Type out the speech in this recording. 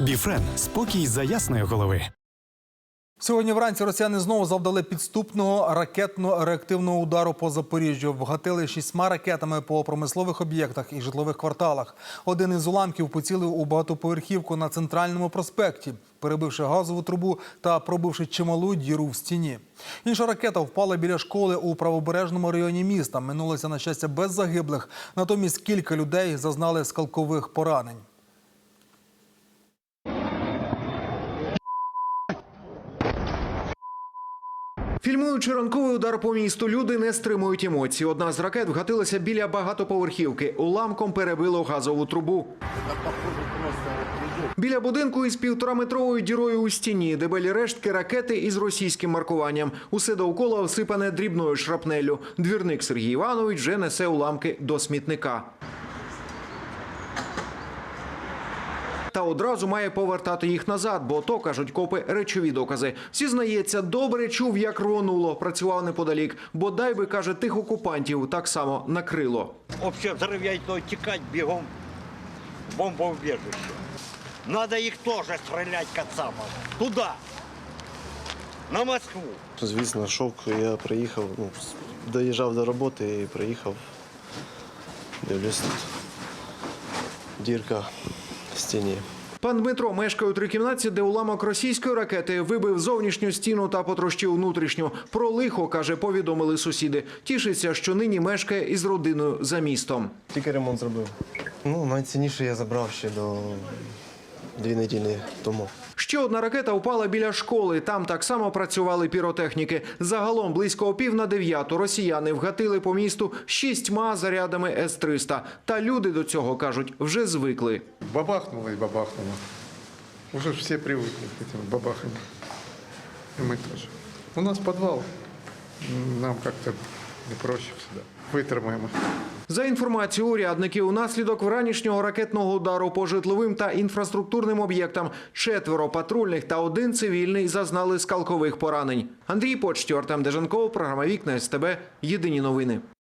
Біфрен спокій за ясної голови. Сьогодні вранці росіяни знову завдали підступного ракетно-реактивного удару по Запоріжжю. Вгатили шістьма ракетами по промислових об'єктах і житлових кварталах. Один із уламків поцілив у багатоповерхівку на центральному проспекті, перебивши газову трубу та пробивши чималу діру в стіні. Інша ракета впала біля школи у правобережному районі міста. Минулося на щастя без загиблих. Натомість кілька людей зазнали скалкових поранень. Фільмуючи ранковий удар по місту, люди не стримують емоцій. Одна з ракет вгатилася біля багатоповерхівки. Уламком перебило газову трубу. Біля будинку із півтораметровою дірою у стіні, дебелі рештки ракети із російським маркуванням. Усе довкола осипане дрібною шрапнеллю. Двірник Сергій Іванович вже несе уламки до смітника. Та одразу має повертати їх назад, бо то кажуть копи речові докази. Зізнається, добре чув, як рвонуло, працював неподалік. Бо дай би каже, тих окупантів так само накрило. То текать бегом в бомбоубежище. Надо их тоже стрелять Кацамова. Туда. На Москву. Звісно, шок. Я приїхав, ну, доїжджав до роботи і приїхав. Дивлюсь тут. Дірка в стіні. Пан Дмитро мешкає у трикімнатці, де уламок російської ракети вибив зовнішню стіну та потрощив внутрішню. Про лихо, каже, повідомили сусіди. Тішиться, що нині мешкає із родиною за містом. Тільки ремонт зробив. Ну, найцінніше я забрав ще до дві неділі тому. Ще одна ракета впала біля школи. Там так само працювали піротехніки. Загалом близько о пів на дев'яту росіяни вгатили по місту шістьма зарядами С-300. Та люди до цього, кажуть, вже звикли. Бабахнуло и бабахнуло. Уже все привыкли к этим бабахам. И мы тоже. У нас подвал. М, Нам как-то не проще всегда. Витримаємо. За інформацією урядників, унаслідок вранішнього ракетного удару по житловим та інфраструктурним об'єктам четверо патрульних та один цивільний зазнали скалкових поранень. Андрій Почтю, Артем Деженков, програма Вікна СТБ. Єдині новини.